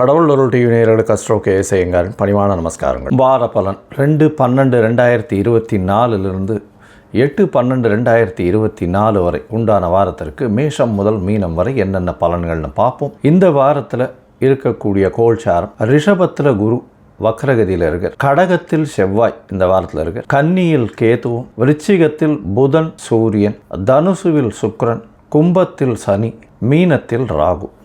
கடவுள் அருள் டிவி நேயர்களுக்கு அஸ்ட்ரோ கேஎஸ் பணிவான நமஸ்காரங்கள். வார பலன் ரெண்டு பன்னெண்டு ரெண்டாயிரத்தி இருபத்தி நாலுலேருந்து எட்டு பன்னெண்டு ரெண்டாயிரத்தி இருபத்தி நாலு வரை உண்டான வாரத்திற்கு மேஷம் முதல் மீனம் வரை என்னென்ன பலன்கள்னு பார்ப்போம். இந்த வாரத்தில் இருக்கக்கூடிய கோல்சாரம் ரிஷபத்தில் குரு வக்ரகதியில் இருக்கார். கடகத்தில் செவ்வாய் இந்த வாரத்தில் இருக்கார். கன்னியில் கேதுவும் விருச்சிகத்தில் புதன் சூரியன் தனுசுவில் சுக்ரன் கும்பத்தில் சனி மீனத்தில் ராகு.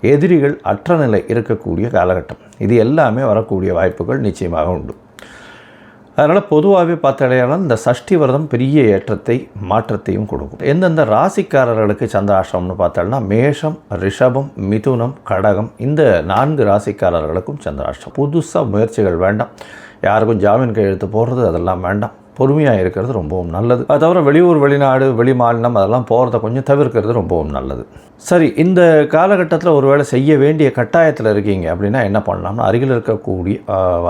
எதிரிகள் அற்ற நிலை இருக்கக்கூடிய காலகட்டம். இது எல்லாமே வரக்கூடிய வாய்ப்புகள் நிச்சயமாக உண்டு. அதனால் பொதுவாகவே பார்த்தடையானால் இந்த சஷ்டி விரதம் பெரிய ஏற்றத்தை மாற்றத்தையும் கொடுக்கும். எந்தெந்த ராசிக்காரர்களுக்கு சந்திராஷ்டிரமம்னு பார்த்தோம்னா மேஷம் ரிஷபம் மிதுனம் கடகம் இந்த நான்கு ராசிக்காரர்களுக்கும் சந்திராஷ்டிரம் புதுசாக முயற்சிகள் வேண்டாம். யாருக்கும் ஜாமீன் கையெழுத்து போடுறது அதெல்லாம் வேண்டாம். பொறுமையாக இருக்கிறது ரொம்பவும் நல்லது. அது தவிர வெளியூர் வெளிநாடு வெளி மாநிலம் அதெல்லாம் போகிறத கொஞ்சம் தவிர்க்கிறது ரொம்பவும் நல்லது. சரி இந்த காலகட்டத்தில் ஒருவேளை செய்ய வேண்டிய கட்டாயத்தில் இருக்கீங்க அப்படின்னா என்ன பண்ணலாம்னா அருகில் இருக்கக்கூடிய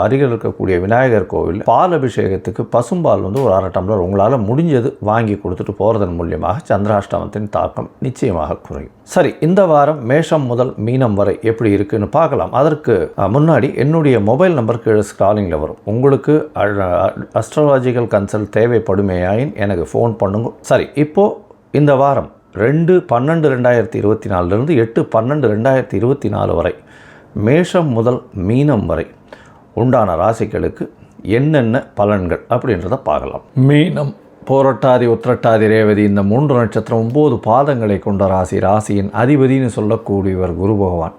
அருகில் இருக்கக்கூடிய விநாயகர் கோவில் பால் அபிஷேகத்துக்கு பசும்பால் வந்து ஒரு அரை டம்ளர் உங்களால் முடிஞ்சது வாங்கி கொடுத்துட்டு போகிறதன் மூலியமாக சந்திராஷ்டமத்தின் தாக்கம் நிச்சயமாக குறையும். சரி இந்த வாரம் மேஷம் முதல் மீனம் வரை எப்படி இருக்குன்னு பார்க்கலாம். அதற்கு முன்னாடி என்னுடைய மொபைல் நம்பருக்கு ஸ்க்ராலிங்கில் வரும். உங்களுக்கு அஸ்ட்ராலாஜிக்கல் கன்சல்ட் தேவைப்படுமேயாயின் எனக்கு ஃபோன் பண்ணுங்க. சரி இப்போது இந்த வாரம் ரெண்டு பன்னெண்டு ரெண்டாயிரத்தி இருபத்தி நாலுலேருந்து எட்டு பன்னெண்டு ரெண்டாயிரத்தி இருபத்தி நாலு வரை மேஷம் முதல் மீனம் வரை உண்டான ராசிகளுக்கு என்னென்ன பலன்கள் அப்படின்றத பார்க்கலாம். மீனம் போரட்டாதி உத்திரட்டாதி ரேவதி இந்த மூன்று நட்சத்திரம் ஒம்பது பாதங்களை கொண்ட ராசி ராசியின் அதிபதினு சொல்லக்கூடியவர் குரு பகவான்.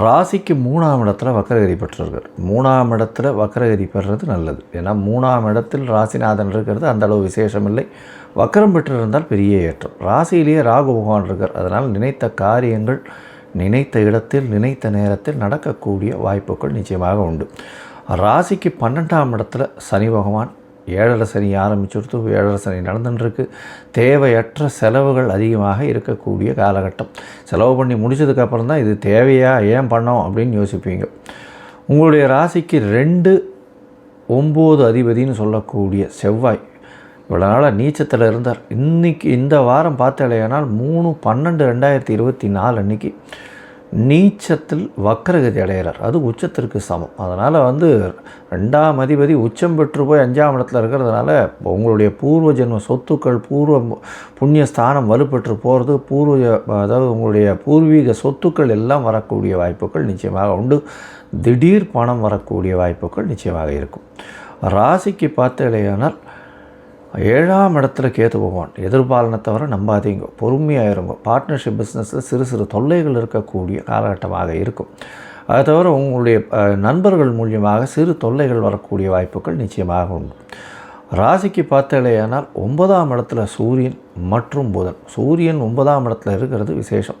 ராசிக்கு மூணாம் இடத்துல வக்கரகிரி பெற்றிருக்கார் மூணாம் இடத்துல வக்கரகிரி பெறுறது நல்லது. ஏன்னா மூணாம் இடத்தில் ராசிநாதன் இருக்கிறது அந்த அளவு விசேஷம் இல்லை வக்கரம் பெற்றிருந்தால் பெரிய ஏற்றம். ராசியிலேயே ராகு பகவான் இருக்கார். அதனால் நினைத்த காரியங்கள் நினைத்த இடத்தில் நினைத்த நேரத்தில் நடக்கக்கூடிய வாய்ப்புகள் நிச்சயமாக உண்டு. ராசிக்கு பன்னெண்டாம் இடத்துல சனி பகவான் ஏழரை சனி ஆரம்பிச்சுடுத்து ஏழரை சனி நடந்துட்டுருக்கு. தேவையற்ற செலவுகள் அதிகமாக இருக்கக்கூடிய காலகட்டம். செலவு பண்ணி முடிச்சதுக்கப்புறம் தான் இது தேவையா ஏன் பண்ணோம் அப்படின்னு யோசிப்பீங்க. உங்களுடைய ராசிக்கு ரெண்டு ஒம்பது அதிபதின்னு சொல்லக்கூடிய செவ்வாய் இவ்வளோ நாளாக நீச்சத்தில் இருந்தார். இன்றைக்கி இந்த வாரம் பார்த்தாலேயானால் மூணு பன்னெண்டு ரெண்டாயிரத்தி இருபத்தி நாலு அன்னைக்கு நீச்சத்தில் வக்கரகதி அடைகிறார். அது உச்சத்திற்கு சமம். அதனால் வந்து ரெண்டாம் அதிபதி உச்சம் பெற்று போய் அஞ்சாம் இடத்துல இருக்கிறதுனால உங்களுடைய பூர்வ ஜென்ம சொத்துக்கள் பூர்வ புண்ணிய ஸ்தானம் வலுப்பெற்று போகிறது பூர்வ அதாவது உங்களுடைய பூர்வீக சொத்துக்கள் எல்லாம் வரக்கூடிய வாய்ப்புகள் நிச்சயமாக உண்டு. திடீர் பணம் வரக்கூடிய வாய்ப்புகள் நிச்சயமாக இருக்கும். ராசிக்கு பார்த்தலையானால் ஏழாம் இடத்துல கேத்து பகவான். எதிர்பாலனை தவிர நம்பாதீங்க. பொறுமையாக இருங்க பார்ட்னர்ஷிப் பிஸ்னஸில் சிறு சிறு தொல்லைகள் இருக்கக்கூடிய காலகட்டமாக இருக்கும். அது தவிர உங்களுடைய நண்பர்கள் மூலியமாக சிறு தொல்லைகள் வரக்கூடிய வாய்ப்புகள் நிச்சயமாக உண்டு. ராசிக்கு பார்த்தாலேயானால் ஒன்பதாம் இடத்துல சூரியன் மற்றும் புதன். சூரியன் ஒன்பதாம் இடத்துல இருக்கிறது விசேஷம்.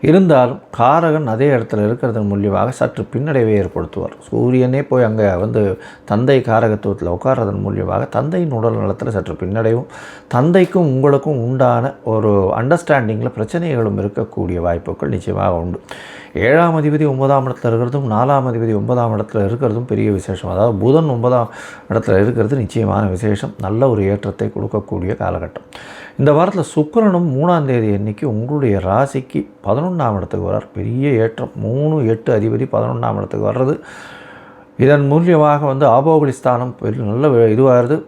இருந்தாலும் காரகன் அதே இடத்துல இருக்கிறதன் மூலியமாக சற்று பின்னடைவை ஏற்படுத்துவார். சூரியனே போய் அங்கே வந்து தந்தை காரகத்துவத்தில் உட்கார்றதன் மூலியமாக தந்தையின் உடல் நலத்தில் சற்று பின்னடைவும் தந்தைக்கும் உங்களுக்கும் உண்டான ஒரு அண்டர்ஸ்டாண்டிங்கில் பிரச்சனைகளும் இருக்கக்கூடிய வாய்ப்புகள் நிச்சயமாக உண்டு. ஏழாம் அதிபதி ஒன்பதாம் இடத்துல இருக்கிறதும் நாலாம் அதிபதி ஒன்பதாம் இடத்துல இருக்கிறதும் பெரிய விசேஷம். அதாவது புதன் ஒன்பதாம் இடத்துல இருக்கிறது நிச்சயமான விசேஷம். நல்ல ஒரு ஏற்றத்தை கொடுக்கக்கூடிய காலகட்டம். இந்த வாரத்தில் சுக்கரனும் மூணாம் தேதி அன்னைக்கு உங்களுடைய ராசிக்கு பதினொன்றாம் இடத்துக்கு வர்றார். பெரிய ஏற்றம். மூணு எட்டு அதிபதி பதினொன்றாம் இடத்துக்கு வர்றது. இதன் மூலியமாக வந்து ஆபோகலிஸ்தானம் பெரிய நல்ல இதுவாகிறது.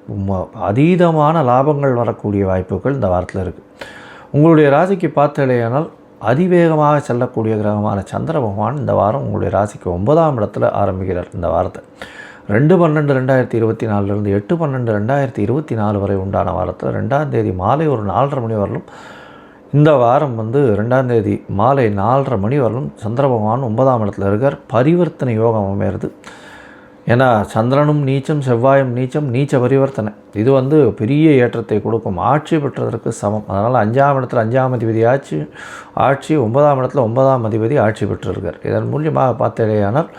அதீதமான லாபங்கள் வரக்கூடிய வாய்ப்புகள் இந்த வாரத்தில் இருக்குது உங்களுடைய ராசிக்கு பார்த்தலையானால் அதிவேகமாக செல்லக்கூடிய கிரகமான சந்திர பகவான் இந்த வாரம் உங்களுடைய ராசிக்கு ஒன்பதாம் இடத்துல ஆரம்பிக்கிறார் இந்த வாரத்தை. ரெண்டு பன்னெண்டு ரெண்டாயிரத்தி இருபத்தி நாலுலேருந்து எட்டு பன்னெண்டு ரெண்டாயிரத்தி இருபத்தி நாலு வரை உண்டான வாரத்தில் ரெண்டாம் தேதி மாலை ஒரு நாலரை மணி வரலும் இந்த வாரம் வந்து ரெண்டாம் தேதி மாலை நாலரை மணி வரலும் சந்திர பகவான் ஒன்பதாம் இடத்துல இருக்கார். பரிவர்த்தனை யோகம் அமையிறது. ஏன்னா சந்திரனும் நீச்சம் செவ்வாயும் நீச்சம் நீச்ச பரிவர்த்தனை. இது வந்து பெரிய ஏற்றத்தை கொடுக்கும். ஆட்சி பெற்றதற்கு சமம். அதனால் அஞ்சாம் இடத்துல அஞ்சாம் அதிபதி ஆட்சி ஆட்சி ஒன்பதாம் இடத்துல ஒன்பதாம் அதிபதி ஆட்சி பெற்றிருக்கார் இதன் மூலியமாக பார்த்தேயானால்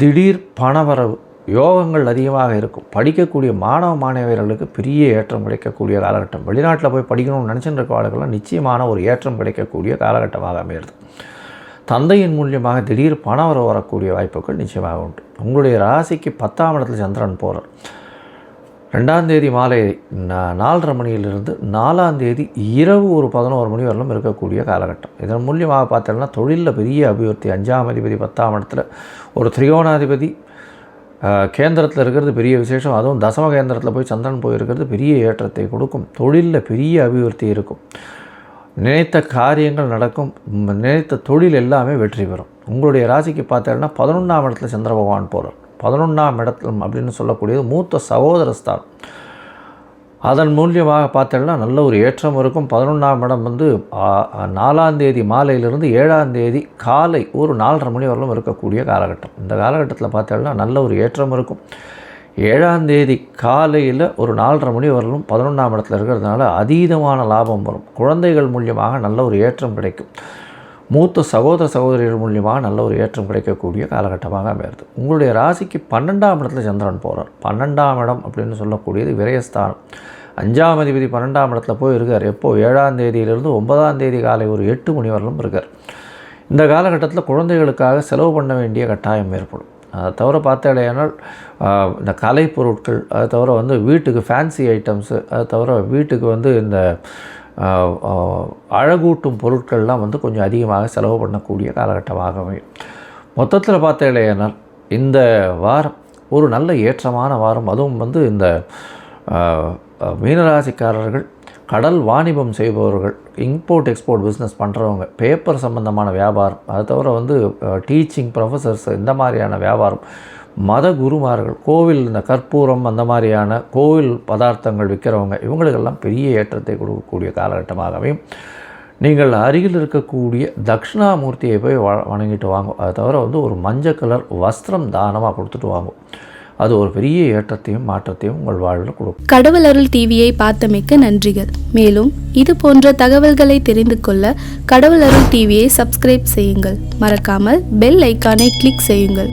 திடீர் பணவரவு யோகங்கள் அதிகமாக இருக்கும். படிக்கக்கூடிய மாணவ மாணவியர்களுக்கு பெரிய ஏற்றம் கிடைக்கக்கூடிய காலகட்டம். வெளிநாட்டில் போய் படிக்கணும்னு நினச்சிட்டு இருக்கவர்களுக்கெல்லாம் நிச்சயமான ஒரு ஏற்றம் கிடைக்கக்கூடிய காலகட்டமாக அமையிறது தந்தையின் மூலியமாக திடீர் பணவரவு வரக்கூடிய வாய்ப்புகள் நிச்சயமாக உண்டு. உங்களுடைய ராசிக்கு பத்தாம் இடத்துல சந்திரன் போகிறார் ரெண்டாம் தேதி மாலை நாலரை மணியிலிருந்து நாலாம் தேதி இரவு ஒரு பதினோரு மணி வரலும் இருக்கக்கூடிய காலகட்டம். இதன் மூலியமாக பார்த்தோம்னா தொழிலில் பெரிய அபிவிருத்தி அஞ்சாம் அதிபதி பத்தாம் இடத்துல ஒரு திரிகோணாதிபதி கேந்திரத்தில் இருக்கிறது பெரிய விசேஷம். அதுவும் தசம கேந்திரத்தில் போய் சந்திரன் போயிருக்கிறது பெரிய ஏற்றத்தை கொடுக்கும். தொழிலில் பெரிய அபிவிருத்தி இருக்கும். நினைத்த காரியங்கள் நடக்கும் நினைத்த தொழில் எல்லாமே வெற்றி பெறும். உங்களுடைய ராசிக்கு பார்த்தீங்கன்னா பதினொன்றாம் இடத்துல சந்திர பகவான் போகிறார் பதினொன்றாம் இடத்துல அப்படின்னு சொல்லக்கூடியது மூத்த சகோதர ஸ்தானம். அதன் மூலியமாக பார்த்தீங்கன்னா நல்ல ஒரு ஏற்றம் இருக்கும். பதினொன்றாம் இடம் வந்து நாலாம் தேதி மாலையிலிருந்து ஏழாம் தேதி காலை ஒரு நாலரை மணி வரலும் இருக்கக்கூடிய காலகட்டம். இந்த காலகட்டத்தில் பார்த்தீங்கன்னா நல்ல ஒரு ஏற்றம் இருக்கும். ஏழாம் தேதி காலையில் ஒரு நாலரை மணி வரலும் பதினொன்றாம் இடத்துல இருக்கிறதுனால அதீதமான லாபம் வரும். குழந்தைகள் மூலியமாக நல்ல ஒரு ஏற்றம் கிடைக்கும். மூத்த சகோதர சகோதரிகள் மூலியமாக நல்ல ஒரு ஏற்றம் கிடைக்கக்கூடிய காலகட்டமாக அமையிறது உங்களுடைய ராசிக்கு பன்னெண்டாம் இடத்துல சந்திரன் போகிறார் பன்னெண்டாம் இடம் அப்படின்னு சொல்லக்கூடியது விரயஸ்தானம். அஞ்சாம் அதிபதி பன்னெண்டாம் இடத்துல போய் இருக்கார். எப்போது ஏழாம் தேதியிலிருந்து ஒன்பதாம் தேதி காலை ஒரு எட்டு மணி வரலும் இருக்கார். இந்த காலகட்டத்தில் குழந்தைகளுக்காக செலவு பண்ண வேண்டிய கட்டாயம் ஏற்படும். அதை தவிர பார்த்தாலேனால் இந்த கலை பொருட்கள் அதை தவிர வந்து வீட்டுக்கு ஃபேன்சி ஐட்டம்ஸு அதை தவிர வீட்டுக்கு வந்து இந்த அழகூட்டும் பொருட்கள்லாம் வந்து கொஞ்சம் அதிகமாக செலவு பண்ணக்கூடிய காலகட்டமாகவே. மொத்தத்தில் பார்த்தாலேனால் இந்த வாரம் ஒரு நல்ல ஏற்றமான வாரம். அதுவும் வந்து இந்த மீனராசிக்காரர்கள் கடல் வாணிபம் செய்பவர்கள் இம்போர்ட் எக்ஸ்போர்ட் பிஸ்னஸ் பண்ணுறவங்க பேப்பர் சம்பந்தமான வியாபாரம் அது தவிர வந்து டீச்சிங் ப்ரொஃபஸர்ஸ் இந்த மாதிரியான வியாபாரம் மத குருமார்கள் கோவில் இந்த கற்பூரம் அந்த மாதிரியான கோவில் பதார்த்தங்கள் விற்கிறவங்க இவங்களுக்கெல்லாம் பெரிய ஏற்றத்தை கொடுக்கக்கூடிய காலகட்டமாகவே நீங்கள் அருகில் இருக்கக்கூடிய தட்சிணாமூர்த்தியை போய் வ- வணங்கிட்டு வாங்கும். அது தவிர வந்து ஒரு மஞ்சள் கலர் வஸ்திரம் தானமாக கொடுத்துட்டு வாங்கும். அது ஒரு பெரிய ஏற்றத்தையும் மாற்றத்தையும் உங்கள் வாழ்வில் கொடுக்கும். கடவுள் அருள் டிவியை பார்த்தமைக்க நன்றிகள். மேலும் இது போன்ற தகவல்களை தெரிந்து கொள்ள கடவுள் அருள் டிவியை சப்ஸ்கிரைப் செய்யுங்கள். மறக்காமல் பெல் ஐக்கானை கிளிக் செய்யுங்கள்.